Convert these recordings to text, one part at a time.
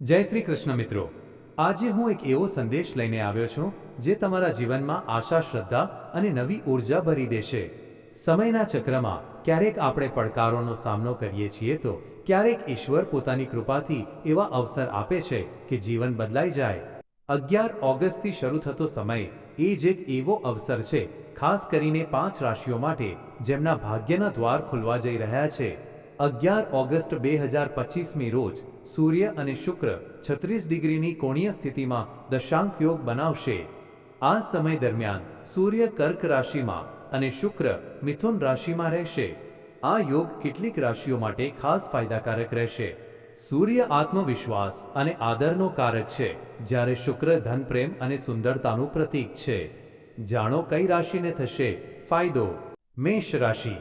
જય શ્રી કૃષ્ણ મિત્રો. આજે હું એક એવો સંદેશ લઈને આવ્યો છું, જે તમારા જીવનમાં આશા, શ્રદ્ધા અને નવી ઊર્જા ભરી દેશે. સમયના ચક્રમાં ક્યારેક આપણે પડકારોનો સામનો કરીએ છીએ તો ક્યારેક ઈશ્વર પોતાની કૃપાથી એવા અવસર આપે છે કે જીવન બદલાઈ જાય. અગિયાર ઓગસ્ટથી શરૂ થતો સમય એ જ એક એવો અવસર છે, ખાસ કરીને પાંચ રાશિઓ માટે, જેમના ભાગ્યના દ્વાર ખુલવા જઈ રહ્યા છે. અગિયાર ઓગસ્ટ બે હજાર પચીસમી રોજ સૂર્ય અને શુક્ર છત્રીસ ડિગ્રીની કોણીય સ્થિતિમાં દશાંક યોગ બનાવશે. આ સમય દરમિયાન સૂર્ય કર્ક રાશિમાં અને શુક્ર મિથુન રાશિમાં રહેશે. આ યોગ કેટલીક રાશિઓ માટે ખાસ ફાયદાકારક રહેશે. સૂર્ય આત્મવિશ્વાસ અને આદરનો કારક છે, જ્યારે શુક્ર ધન પ્રેમ અને સુંદરતાનું પ્રતીક છે. જાણો કઈ રાશિને થશે? ફાયદો, મેષ રાશિ.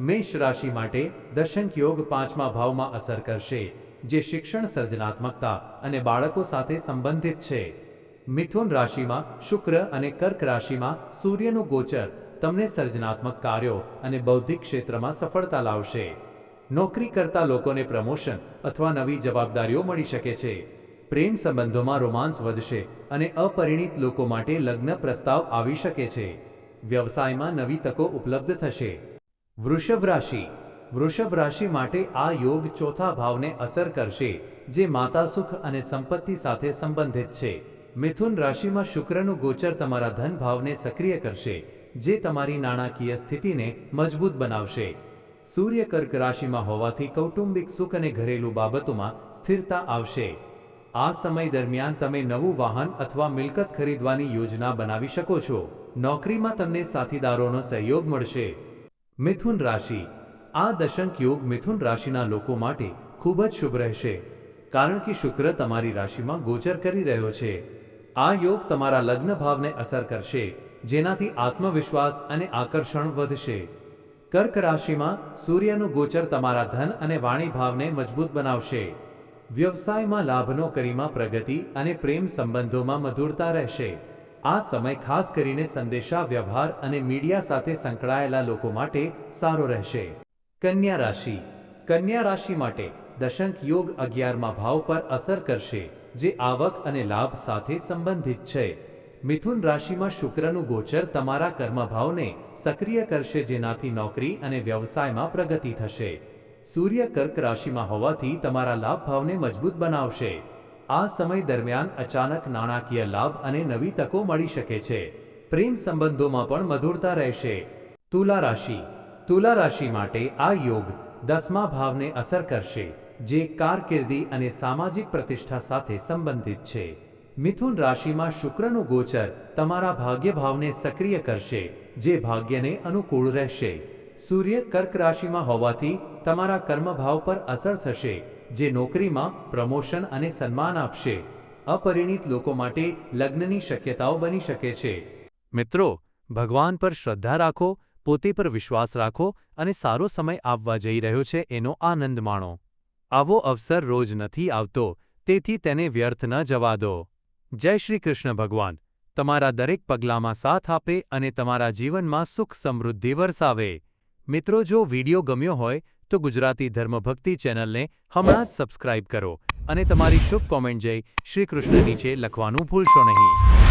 મેષ રાશિ માટે દશંક યોગ પાંચમા ભાવમાં અસર કરશે, જે શિક્ષણ સર્જનાત્મકતા અને બાળકો સાથે સંબંધિત છે. મિથુન રાશિમાં શુક્ર અને કર્ક રાશિમાં સૂર્યનું ગોચર તમને સર્જનાત્મક કાર્યો અને બૌદ્ધિક ક્ષેત્રમાં સફળતા લાવશે. નોકરી કરતા લોકોને પ્રમોશન અથવા નવી જવાબદારીઓ મળી શકે છે. પ્રેમ સંબંધોમાં રોમાન્સ વધશે અને અપરિણિત લોકો માટે લગ્ન પ્રસ્તાવ આવી શકે છે. વ્યવસાયમાં નવી તકો ઉપલબ્ધ થશે. વૃષભ રાશિ. વૃષભ રાશિ માટે આ યોગ ચોથા ભાવને અસર કરશે, જે માતા સુખ અને સંપત્તિ સાથે સંબંધિત છે. મિથુન રાશિમાં શુક્રનું ગોચર તમારા ધન ભાવને સક્રિય કરશે, જે તમારી નાણાકીય સ્થિતિને મજબૂત બનાવશે. સૂર્ય કર્ક રાશિમાં હોવાથી કૌટુંબિક સુખ અને ઘરેલું બાબતોમાં સ્થિરતા આવશે. આ સમય દરમિયાન તમે નવું વાહન અથવા મિલકત ખરીદવાની યોજના બનાવી શકો છો. નોકરીમાં તમને સાથીદારોનો સહયોગ મળશે. મિથુન રાશિ. આ દશંક યોગ મિથુન રાશિના લોકો માટે ખૂબ જ શુભ રહેશે. કારણ કે શુક્ર તમારી રાશિમાં ગોચર કરી રહ્યો છે. આ યોગ તમારા લગ્ન ભાવને અસર કરશે, જેનાથી આત્મવિશ્વાસ અને આકર્ષણ વધશે. કર્ક રાશિમાં સૂર્યનું ગોચર તમારા ધન અને વાણી ભાવને મજબૂત બનાવશે. વ્યવસાયમાં લાભનો કરીમાં પ્રગતિ અને પ્રેમ સંબંધોમાં મધુરતા રહેશે. આ સમય ખાસ કરીને સંદેશા વ્યવહાર અને મીડિયા સાથે સંકળાયેલા લોકો માટે સારો રહેશે. કન્યા રાશિ. કન્યા રાશિ માટે દશંક યોગ અગિયારમાં ભાવ પર અસર કરશે, જે આવક અને લાભ સાથે સંબંધિત છે. મિથુન રાશિમાં શુક્રનું ગોચર તમારા કર્મભાવને સક્રિય કરશે, જેનાથી નોકરી અને વ્યવસાયમાં પ્રગતિ થશે. સૂર્ય કર્ક રાશિમાં હોવાથી તમારા લાભ ભાવને મજબૂત બનાવશે. આ સમય દરમિયાન અચાનક નાણાકીય લાભ અને નવી તકો મળી શકે છે. પ્રેમ સંબંધોમાં પણ મધુરતા રહેશે. તુલા રાશિ. તુલા રાશિ માટે આ યોગ દસમા ભાવને અસર કરશે, જે કારકિર્દી અને સામાજિક પ્રતિષ્ઠા સાથે સંબંધિત છે. મિથુન રાશિમાં શુક્રનું ગોચર તમારા ભાગ્ય ભાવને સક્રિય કરશે, જે ભાગ્યને અનુકૂળ રહેશે. સૂર્ય કર્ક રાશિમાં હોવાથી તમારા કર્મભાવ પર અસર થશે. જે નોકરીમાં પ્રમોશન અને સન્માન આપશે. અપરિણિત લોકો માટે લગ્નની શક્યતાઓ બની શકે છે. મિત્રો, ભગવાન પર શ્રદ્ધા રાખો, પોતે પર વિશ્વાસ રાખો અને સારો સમય આવવા જઈ રહ્યો છે એનો આનંદ માણો. આવો અવસર રોજ નથી આવતો, તેથી તેને વ્યર્થ ન જવા દો. જય શ્રી કૃષ્ણ ભગવાન. તમારા દરેક પગલામાં સાથ આપે અને તમારા જીવનમાં સુખ સમૃદ્ધિ વરસાવે. મિત્રો, જો વિડિયો ગમ્યો હોય તો ગુજરાતી ધર્મભક્તિ ચેનલને હમણાં જ સબસ્ક્રાઇબ કરો અને તમારી શુભ કોમેન્ટ જઈ શ્રી કૃષ્ણ નીચે લખવાનું ભૂલશો નહીં.